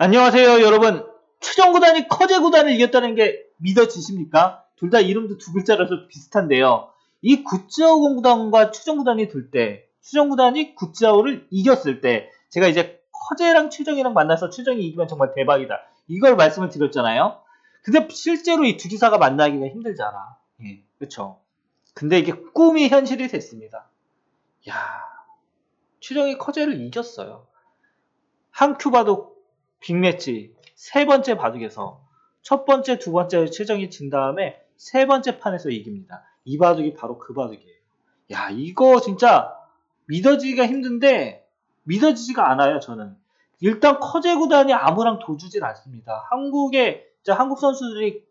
안녕하세요, 여러분. 추정 구단이 커제 구단을 이겼다는 게 믿어지십니까? 둘 다 이름도 두 글자라서 비슷한데요. 이 구찌아오 구단과 추정 구단이 둘 때, 추정 구단이 구찌아오를 이겼을 때, 제가 이제 커제랑 추정이랑 만나서 추정이 이기면 정말 대박이다. 이걸 말씀을 드렸잖아요. 근데 실제로 이 두 기사가 만나기가 힘들잖아. 예, 그쵸. 근데 이게 꿈이 현실이 됐습니다. 야 추정이 커제를 이겼어요. 한 큐바도 빅매치 세 번째 바둑에서 첫 번째, 두 번째 최정이 진 다음에 세 번째 판에서 이깁니다. 이 바둑이 바로 그 바둑이에요. 야, 이거 진짜 믿어지기가 힘든데 믿어지지가 않아요, 저는. 일단 커제 구단이 아무랑 도주질 않습니다. 한국에 한국 선수들이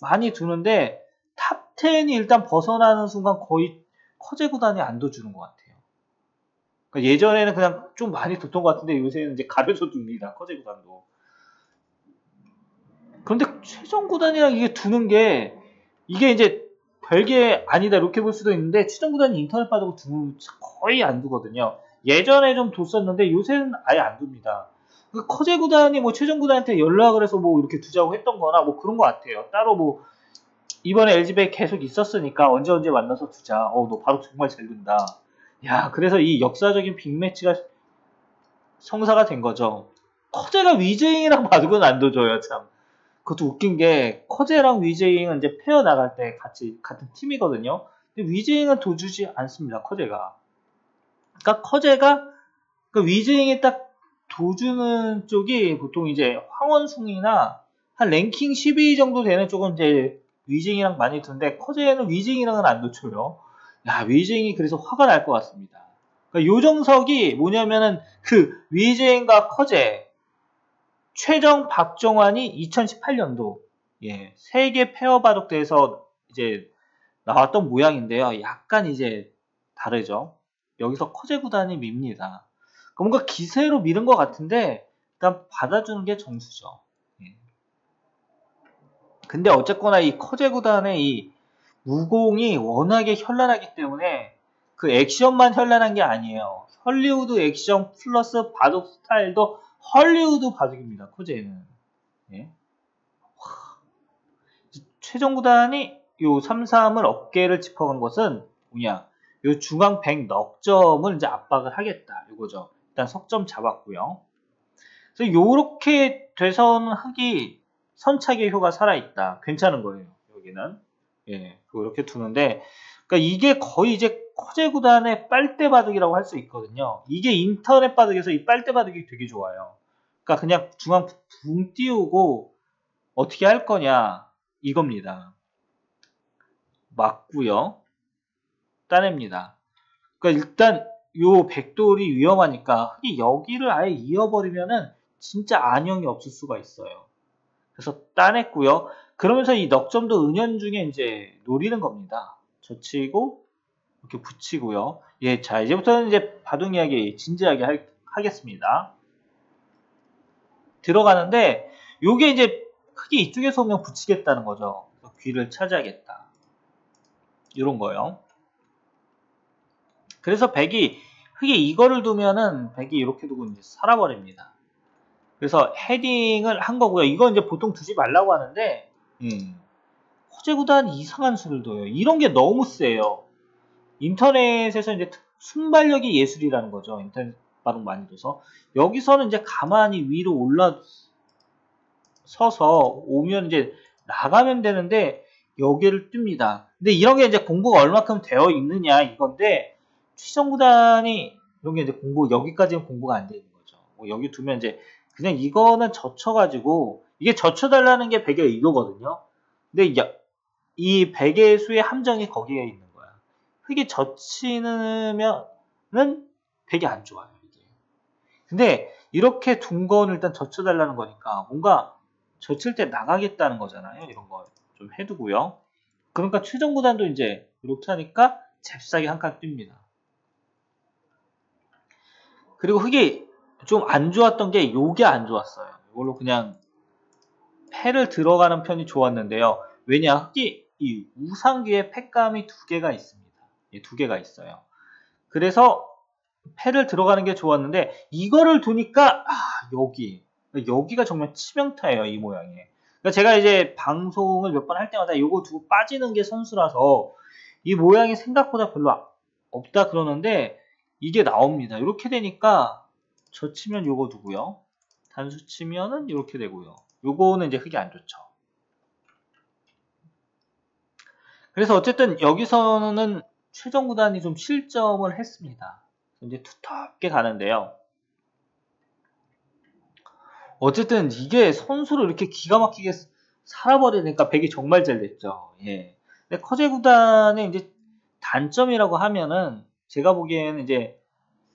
많이 두는데 탑 10이 일단 벗어나는 순간 거의 커제 구단이 안 도주는 것 같아요. 그러니까 예전에는 그냥 좀 많이 뒀던 것 같은데 요새는 이제 가벼서 둡니다. 커제 구단도. 그런데 최종 구단이랑 이게 두는 게 이게 이제 별게 아니다 이렇게 볼 수도 있는데 최종 구단이 인터넷 받고 두 거의 안 두거든요. 예전에 좀 뒀었는데 요새는 아예 안 둡니다. 그 커제 구단이 뭐 최종 구단한테 연락을 해서 뭐 이렇게 두자고 했던 거나 뭐 그런 것 같아요. 따로 뭐 이번에 LG배 계속 있었으니까 언제 언제 만나서 두자. 어, 너 바로 정말 잘 둔다. 야, 그래서 이 역사적인 빅매치가 성사가 된 거죠. 커제가 위제잉이랑 바둑은 안 둬줘요, 참. 그것도 웃긴 게 커제랑 위제잉은 이제 페어 나갈 때 같이 같은 팀이거든요. 근데 위제잉은 도주지 않습니다. 커제가. 그러니까 커제가 그 위제잉이 딱 도주는 쪽이 보통 이제 황원숭이나 한 랭킹 12 정도 되는 쪽은 이제 위징이랑 많이 두는데 커제는 위징이랑은 안 놓쳐요. 야 위징이 그래서 화가 날 것 같습니다. 그러니까 요정석이 뭐냐면은 그 위징과 커제 최정 박정환이 2018년도 예 세계 페어 바둑대에서 이제 나왔던 모양인데요. 약간 이제 다르죠. 여기서 커제 구단이 밉니다. 뭔가 기세로 미는 것 같은데 일단 받아주는 게 정수죠. 근데 어쨌거나 이 커제 구단의 이 무공이 워낙에 현란하기 때문에 그 액션만 현란한 게 아니에요. 헐리우드 액션 플러스 바둑 스타일도 헐리우드 바둑입니다. 커제는. 예. 최종 구단이 요 3-3을 어깨를 짚어간 것은 뭐냐? 요 중앙 100 넉점을 이제 압박을 하겠다. 이거죠. 일단 석점 잡았고요. 그래서 요렇게 흙이 선착의 효가 살아있다. 괜찮은 거예요. 여기는. 예, 그렇게 두는데, 그러니까 이게 거의 이제 커제 구단의 빨대 바둑이라고 할 수 있거든요. 이게 인터넷 바둑에서 이 빨대 바둑이 되게 좋아요. 그러니까 그냥 중앙 붕 띄우고 어떻게 할 거냐 이겁니다. 맞고요. 따냅니다. 그러니까 일단 요 백돌이 위험하니까 여기를 아예 이어버리면은 진짜 안형이 없을 수가 있어요. 그래서 따냈고요. 그러면서 이 넉점도 은연중에 이제 노리는 겁니다. 젖히고 이렇게 붙이고요. 예, 자 이제부터는 이제 바둑 이야기 진지하게 할, 하겠습니다. 들어가는데 요게 이제 크게 이쪽에서 오면 붙이겠다는 거죠. 귀를 차지하겠다. 이런 거요. 그래서 백이 크게 이거를 두면은 백이 이렇게 두고 이제 살아버립니다. 그래서 헤딩을 한 거고요. 이건 이제 보통 두지 말라고 하는데 음, 호재 구단 이상한 수를 둬요. 이런 게 너무 세요. 인터넷에서 이제 순발력이 예술이라는 거죠. 인터넷 바둑 많이 둬서 여기서는 이제 가만히 위로 올라 서서 오면 이제 나가면 되는데 여기를 뜹니다. 근데 이런 게 이제 공부가 얼마큼 되어 있느냐 이건데 최정 구단이 이런 게 이제 공부 여기까지는 공부가 안 되는 거죠. 뭐 여기 두면 이제 그냥 이거는 젖혀가지고 이게 젖혀달라는 게 베개 이거거든요. 근데 이 베개 수의 함정이 거기에 있는 거야. 흙이 젖히면은 베개 안 좋아요. 이게. 근데 이렇게 둔 거는 일단 젖혀달라는 거니까 뭔가 젖힐 때 나가겠다는 거잖아요. 이런 거 좀 해두고요. 그러니까 최종 구단도 이제 이렇게 하니까 잽싸게 한 칸 뜁니다. 그리고 흙이 좀 안 좋았던 게 요게 안 좋았어요. 이걸로 그냥 패를 들어가는 편이 좋았는데요. 왜냐? 흑이 이 우상귀에 팩감이 두 개가 있습니다. 예, 두 개가 있어요. 그래서 패를 들어가는 게 좋았는데 이거를 두니까 아, 여기 여기가 정말 치명타예요, 이 모양이. 그러니까 제가 이제 방송을 몇 번 할 때마다 요거 두고 빠지는 게 선수라서 이 모양이 생각보다 별로 아- 없다 그러는데 이게 나옵니다. 이렇게 되니까 저 치면 요거 두고요. 단수 치면은 이렇게 되고요. 요거는 이제 흙이 안 좋죠. 그래서 어쨌든 여기서는 최종 구단이 좀 실점을 했습니다. 이제 두텁게 가는데요. 어쨌든 이게 선수를 이렇게 기가 막히게 살아버리니까 백이 정말 잘 됐죠. 예. 근데 커제 구단의 이제 단점이라고 하면은 제가 보기에는 이제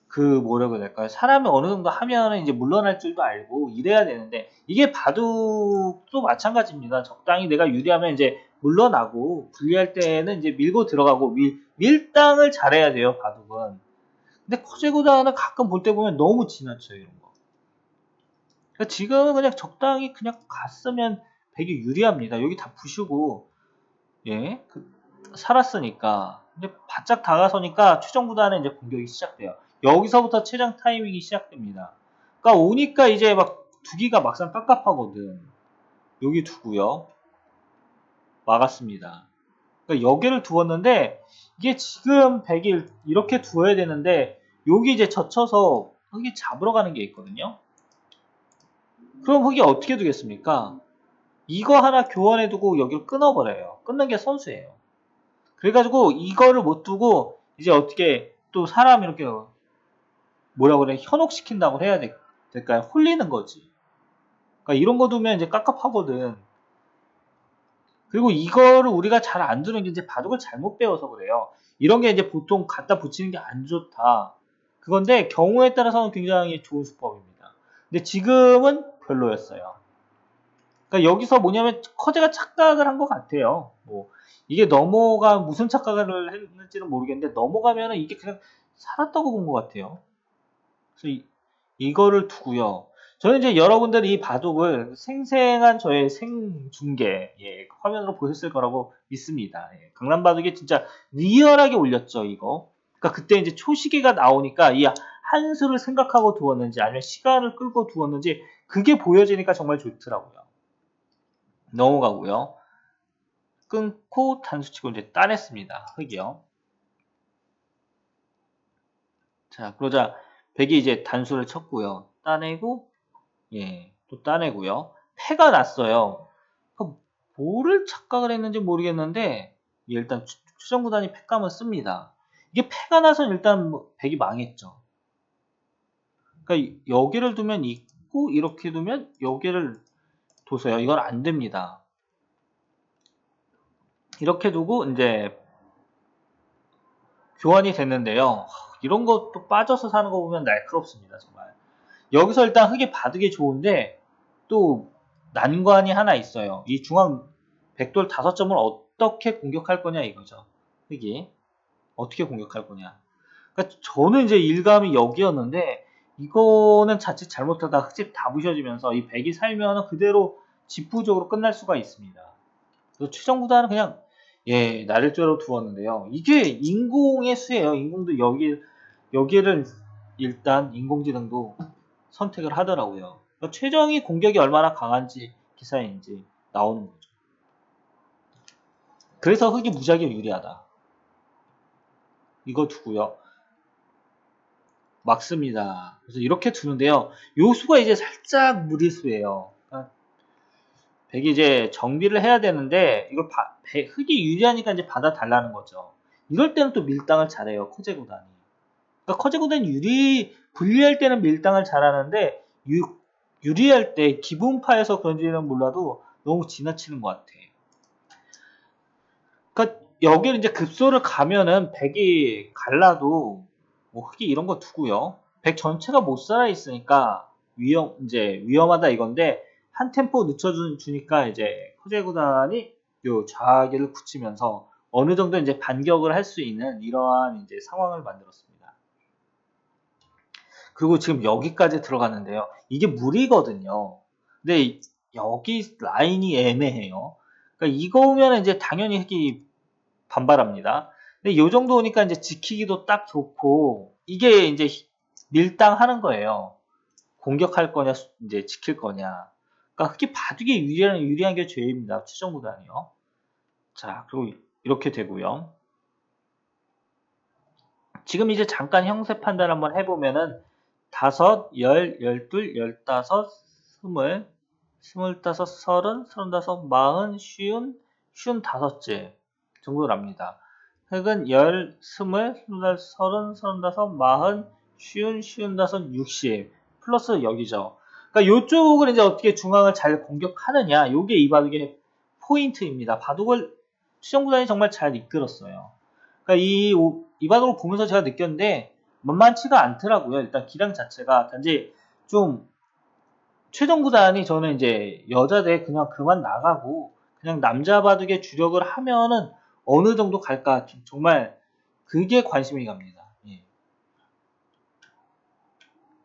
그 뭐라고 해야 될까요? 사람이 어느 정도 하면은 이제 물러날 줄도 알고 이래야 되는데 이게 바둑도 마찬가지입니다. 적당히 내가 유리하면 이제 물러나고 불리할 때는 이제 밀고 들어가고 밀, 밀당을 잘해야 돼요. 바둑은. 근데 커제 구단은 가끔 볼 때 보면 너무 지나쳐요. 이런 거. 그러니까 지금은 그냥 적당히 그냥 갔으면 되게 유리합니다. 여기 다 부시고 예, 그, 살았으니까 이제 바짝 다가서니까 최종 구단의 이제 공격이 시작돼요. 여기서부터 최장 타이밍이 시작됩니다. 그러니까 오니까 이제 막 두기가 막상 깝깝하거든. 여기 두고요. 막았습니다. 그러니까 여기를 두었는데 이게 지금 100일 이렇게 두어야 되는데 여기 이제 젖혀서 흙이 잡으러 가는 게 있거든요. 그럼 흙이 어떻게 두겠습니까? 이거 하나 교환해 두고 여기를 끊어버려요. 끊는 게 선수예요. 그래가지고 이거를 못 두고 이제 어떻게 또 사람 이렇게 뭐라 그래 현혹시킨다고 해야 될- 될까요? 홀리는 거지. 그러니까 이런 거 두면 이제 깝깝하거든. 그리고 이거를 우리가 잘 안 두는 게 이제 바둑을 잘못 배워서 그래요. 이런 게 이제 보통 갖다 붙이는 게 안 좋다. 그건데 경우에 따라서는 굉장히 좋은 수법입니다. 근데 지금은 별로였어요. 그러니까 여기서 뭐냐면 커제가 착각을 한 것 같아요. 뭐 이게 넘어가 무슨 착각을 했는지는 모르겠는데 넘어가면은 이게 그냥 살았다고 본 것 같아요. 그래서 이, 이거를 두고요. 저는 이제 여러분들이 이 바둑을 생생한 저의 생중계 예, 화면으로 보셨을 거라고 믿습니다. 예, 강남 바둑이 진짜 리얼하게 올렸죠 이거. 그러니까 그때 이제 초시계가 나오니까 이 한 수를 생각하고 두었는지 아니면 시간을 끌고 두었는지 그게 보여지니까 정말 좋더라고요. 넘어가고요. 끊고 단수치고 이제 따냈습니다. 흑이요. 자, 그러자 백이 이제 단수를 쳤고요. 따내고 예, 또 따내고요. 패가 났어요. 그럼 뭐를 착각을 했는지 모르겠는데 예, 일단 추- 추정 구단이 패감을 씁니다. 이게 패가 나서 일단 뭐 백이 망했죠. 그러니까 여기를 두면 있고 이렇게 두면 여기를 둬서요. 이건 안 됩니다. 이렇게 두고 이제 교환이 됐는데요. 이런 것도 빠져서 사는 거 보면 날카롭습니다. 정말. 여기서 일단 흙이 바둑이 좋은데 또 난관이 하나 있어요. 이 중앙 백돌 다섯 점을 어떻게 공격할 거냐 이거죠. 흙이 어떻게 공격할 거냐. 그러니까 저는 이제 일감이 여기였는데 이거는 자칫 잘못하다 흙집 다 부셔지면서 이 백이 살면은 그대로 집부적으로 끝날 수가 있습니다. 그래서 최종 구단은 그냥 예 나를죄로 두었는데요. 이게 인공의 수예요. 인공도 여기 여기를 일단 인공지능도 선택을 하더라고요. 그러니까 최정이 공격이 얼마나 강한지 기사인지 나오는 거죠. 그래서 흙이 무지하게 유리하다. 이거 두고요. 막습니다. 그래서 이렇게 두는데요. 요 수가 이제 살짝 무리수예요. 백이 이제 정비를 해야 되는데 이걸 바- 배- 흙이 유리하니까 이제 받아 달라는 거죠. 이럴 때는 또 밀당을 잘해요. 커제 구단이. 그러니까 커제 구단이 유리 불리할 때는 밀당을 잘하는데 유, 유리할 때 기분파에서 그런지는 몰라도 너무 지나치는 것 같아. 그러니까 여기를 이제 급소를 가면은 백이 갈라도 뭐 흙이 이런 거 두고요. 백 전체가 못 살아 있으니까 위험 이제 위험하다 이건데 한 템포 늦춰주니까 이제 커제 구단이 요 좌기를 굳히면서 어느 정도 이제 반격을 할 수 있는 이러한 이제 상황을 만들었습니다. 그리고 지금 여기까지 들어갔는데요. 이게 물이거든요. 근데 이- 여기 라인이 애매해요. 그러니까 이거 오면 이제 당연히 흙이 반발합니다. 근데 요 정도 오니까 이제 지키기도 딱 좋고 이게 이제 밀당하는 거예요. 공격할 거냐 수- 이제 지킬 거냐. 그러니까 흑이 바둑에 유리한 유리한 게 죄입니다. 최종 구단이요. 자 그리고 이렇게 되고요. 지금 이제 잠깐 형세 판단 한번 해보면은 다섯, 열, 열둘, 열다섯, 스물, 스물다섯, 서른, 서른다섯, 마흔, 쉬운, 쉬운 다섯째 정도 납니다. 흑은 열, 스물, 스물다섯, 서른, 서른다섯, 마흔, 쉬운, 쉬운 다섯, 육십 플러스 여기죠. 그러니까 이쪽을 이제 어떻게 중앙을 잘 공격하느냐, 요게 이 바둑의 포인트입니다. 바둑을 추정구단이 정말 잘 이끌었어요. 그러니까 이, 오- 이 바둑을 보면서 제가 느꼈는데 만만치가 않더라고요. 일단 기량 자체가 단지 좀 최종 구단이 저는 이제 여자대 그냥 그만 나가고 그냥 남자 바둑에 주력을 하면은 어느 정도 갈까 정말 그게 관심이 갑니다. 예.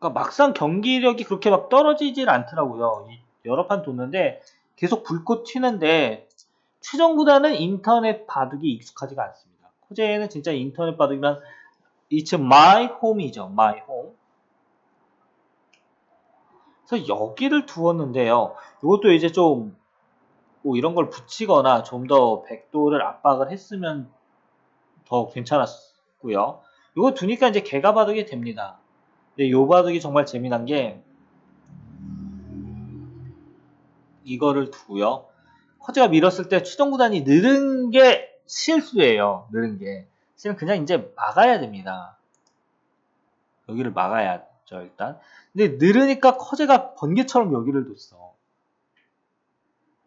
그러니까 막상 경기력이 그렇게 막 떨어지질 않더라고요. 이 여러 판 뒀는데 계속 불꽃 튀는데 최종 구단은 인터넷 바둑이 익숙하지가 않습니다. 코제는 진짜 인터넷 바둑이란 It's my home이죠. my home. 그래서 여기를 두었는데요. 이것도 이제 좀, 뭐 이런 걸 붙이거나 좀 더 백도를 압박을 했으면 더 괜찮았고요. 이거 두니까 이제 개가 바둑이 됩니다. 요 바둑이 정말 재미난 게, 이거를 두고요. 커즈가 밀었을 때 추정구단이 느른 게 실수예요. 느른 게. 실은 그냥 이제 막아야 됩니다. 여기를 막아야죠, 일단. 근데 느르니까 커제가 번개처럼 여기를 뒀어.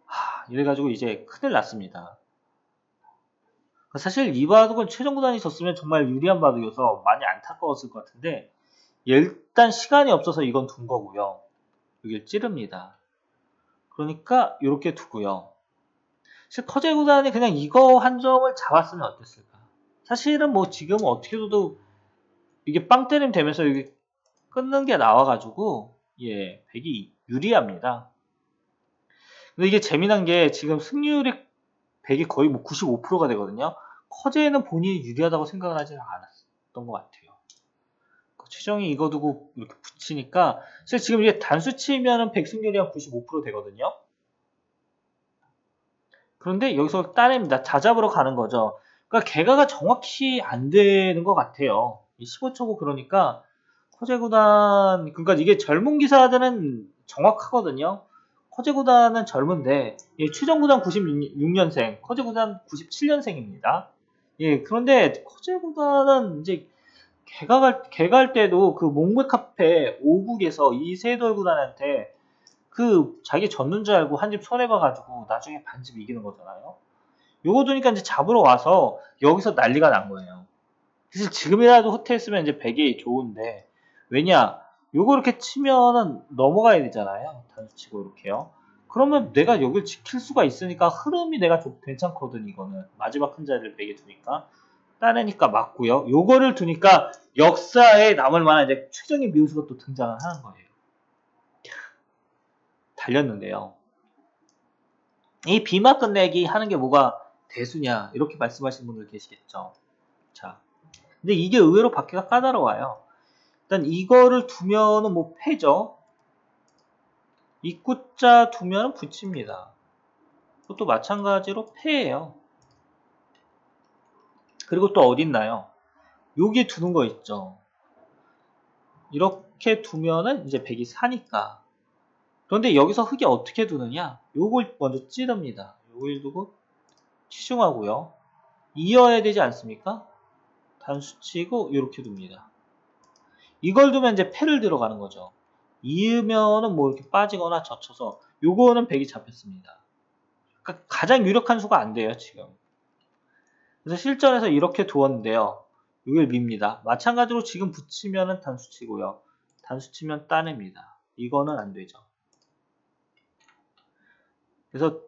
하, 이래가지고 이제 큰일 났습니다. 사실 이 바둑은 최종 구단이 졌으면 정말 유리한 바둑이어서 많이 안타까웠을 것 같은데 일단 시간이 없어서 이건 둔 거고요. 여기를 찌릅니다. 그러니까 이렇게 두고요. 사실 커제 구단이 그냥 이거 한 점을 잡았으면 어땠을까? 사실은 뭐 지금 어떻게 해도 이게 빵 때림 되면서 여기 끊는 게 나와가지고 예 백이 유리합니다. 근데 이게 재미난 게 지금 승률이 백이 거의 뭐 95%가 되거든요. 커제는 본인이 유리하다고 생각을 하지는 않았던 것 같아요. 그 최정이 이거 두고 이렇게 붙이니까 사실 지금 이게 단수 치면은 백 승률이 한 95% 되거든요. 그런데 여기서 따냅니다. 자잡으로 가는 거죠. 그러니까 개가가 정확히 안 되는 것 같아요. 15초고 그러니까 커제 구단 그러니까 이게 젊은 기사들은 정확하거든요. 커제 구단은 젊은데 예, 최정 구단 96년생, 커제 구단 97년생입니다. 예, 그런데 커제 구단은 이제 개가 갈, 개가 할 때도 그 몽골 카페 5국에서 이세돌 구단한테 그 자기 졌는 줄 알고 한 집 손해봐가지고 나중에 반집 이기는 거잖아요. 요거 두니까 이제 잡으러 와서 여기서 난리가 난 거예요. 사실 지금이라도 호텔 쓰면 이제 100이 좋은데 왜냐 요거 이렇게 치면은 넘어가야 되잖아요 단수 치고 이렇게요 그러면 내가 여길 지킬 수가 있으니까 흐름이 내가 좀 괜찮거든 이거는 마지막 큰 자리를 100에 두니까 따내니까 맞고요 요거를 두니까 역사에 남을 만한 이제 최정의 미우수가 또 등장을 하는 거예요 달렸는데요 이 비마 끝내기 하는 게 뭐가 대수냐 이렇게 말씀하시는 분들 계시겠죠 자 근데 이게 의외로 받기가 까다로워요. 일단 이거를 두면은 뭐 패죠. 입구자 두면은 붙입니다. 그것도 마찬가지로 패예요. 그리고 또 어딨나요? 여기에 두는 거 있죠. 이렇게 두면은 이제 백이 사니까. 그런데 여기서 흑이 어떻게 두느냐? 요걸 먼저 찌릅니다. 요걸 두고 치중하고요. 이어야 되지 않습니까? 단수치고 이렇게 둡니다. 이걸 두면 이제 패를 들어가는 거죠. 이으면은 뭐 이렇게 빠지거나 젖혀서 요거는 백이 잡혔습니다. 그러니까 가장 유력한 수가 안 돼요 지금. 그래서 실전에서 이렇게 두었는데요. 이걸 밉니다. 마찬가지로 지금 붙이면은 단수치고요. 단수치면 따냅니다. 이거는 안 되죠. 그래서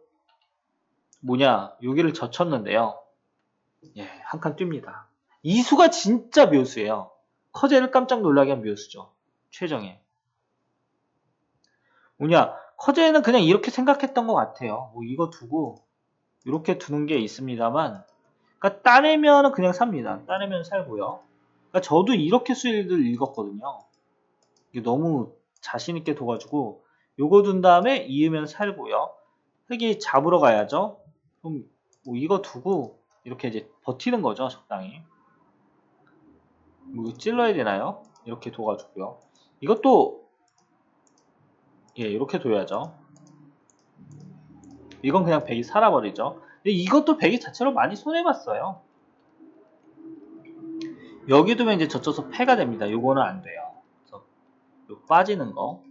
뭐냐 여기를 젖혔는데요. 예, 한 칸 뜁니다. 이 수가 진짜 묘수예요. 커제를 깜짝 놀라게 한 묘수죠. 최정에. 뭐냐, 커제는 그냥 이렇게 생각했던 것 같아요. 뭐 이거 두고 이렇게 두는 게 있습니다만, 그러니까 따내면은 그냥 삽니다. 따내면 살고요. 그러니까 저도 이렇게 수일을 읽었거든요. 이게 너무 자신 있게 둬가지고 요거 둔 다음에 이으면 살고요. 흙이 잡으러 가야죠. 그럼 뭐 이거 두고 이렇게 이제 버티는 거죠, 적당히. 뭐 찔러야 되나요? 이렇게 둬가지고요. 이것도 예, 이렇게 둬야죠. 이건 그냥 백이 살아버리죠. 이것도 백이 자체로 많이 손해봤어요. 여기 두면 이제 젖혀서 패가 됩니다. 요거는 안 돼요. 요 빠지는 거.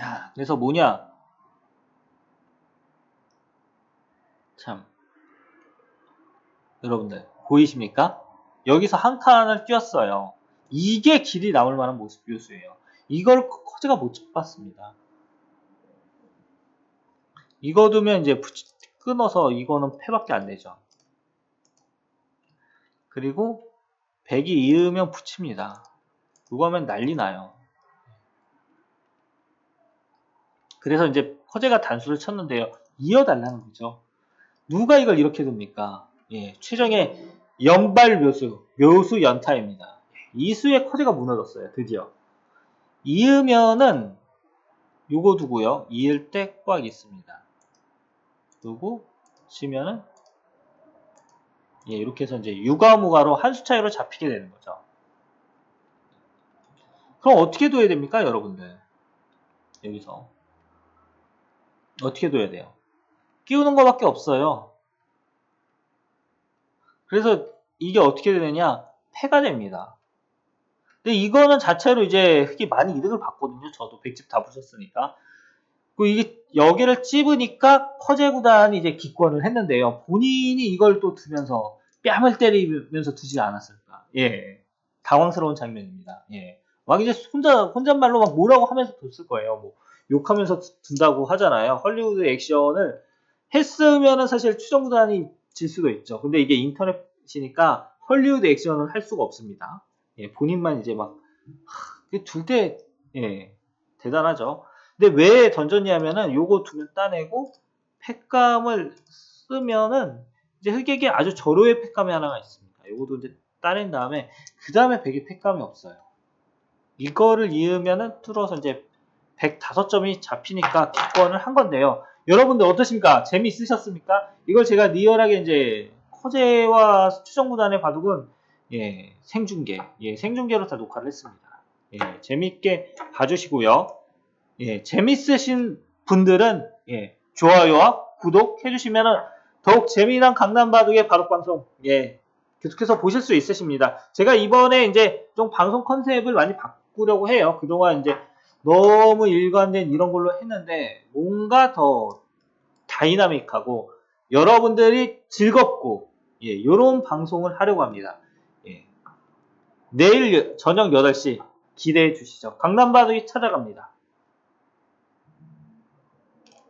야, 그래서 뭐냐? 참. 여러분들, 보이십니까? 여기서 한 칸을 띄었어요. 이게 길이 남을 만한 모습 묘수예요. 이걸 커즈가 못 잡았습니다. 이거 두면 이제 끊어서 이거는 패밖에 안 되죠. 그리고 100이 이으면 붙입니다. 이거 하면 난리 나요. 그래서 이제 허재가 단수를 쳤는데요. 이어달라는 거죠. 누가 이걸 이렇게 둡니까? 예, 최정의 연발 묘수, 묘수 연타입니다. 이 수의 커제가 무너졌어요. 드디어. 이으면은 요거 두고요. 이을 때 꽉 있습니다. 두고 치면은 예, 이렇게 해서 이제 유가무가로 한 수 차이로 잡히게 되는 거죠. 그럼 어떻게 둬야 됩니까, 여러분들? 여기서 어떻게 둬야 돼요? 끼우는 거밖에 없어요. 그래서 이게 어떻게 되느냐? 패가 됩니다. 근데 이거는 자체로 이제 흙이 많이 이득을 봤거든요. 저도 100집 다 부셨으니까. 그 이게 여기를 찝으니까 커제 구단이 이제 기권을 했는데요. 본인이 이걸 또 두면서 뺨을 때리면서 두지 않았을까. 예. 당황스러운 장면입니다. 예. 막 이제 혼자, 혼잣말로 막 뭐라고 하면서 뒀을 거예요. 뭐, 욕하면서 둔다고 하잖아요. 헐리우드 액션을 했으면은 사실 추정 구단이 질 수도 있죠. 근데 이게 인터넷이니까 헐리우드 액션을 할 수가 없습니다. 예, 본인만 이제 막, 둘 때, 예, 대단하죠. 근데 왜 던졌냐면은 요거 두면 따내고 팩감을 쓰면은 이제 흑액에 아주 절호의 팩감이 하나가 있습니다. 요거도 이제 따낸 다음에 그 다음에 백이 팩감이 없어요. 이거를 이으면은 뚫어서 이제 105점이 잡히니까 기권을 한 건데요. 여러분들 어떠십니까? 재미있으셨습니까? 이걸 제가 리얼하게 이제 커제와 추정구단의 바둑은 예, 생중계, 예, 생중계로 다 녹화를 했습니다. 예, 재미있게 봐주시고요. 예, 재밌으신 분들은 예, 좋아요와 구독 해주시면 더욱 재미난 강남바둑의 바둑방송 예, 계속해서 보실 수 있으십니다. 제가 이번에 이제 좀 방송 컨셉을 많이 바꾸려고 해요. 그동안 이제 너무 일관된 이런 걸로 했는데 뭔가 더 다이나믹하고 여러분들이 즐겁고 예, 이런 방송을 하려고 합니다. 예. 내일 저녁 8시 기대해 주시죠. 강남바둑이 찾아갑니다.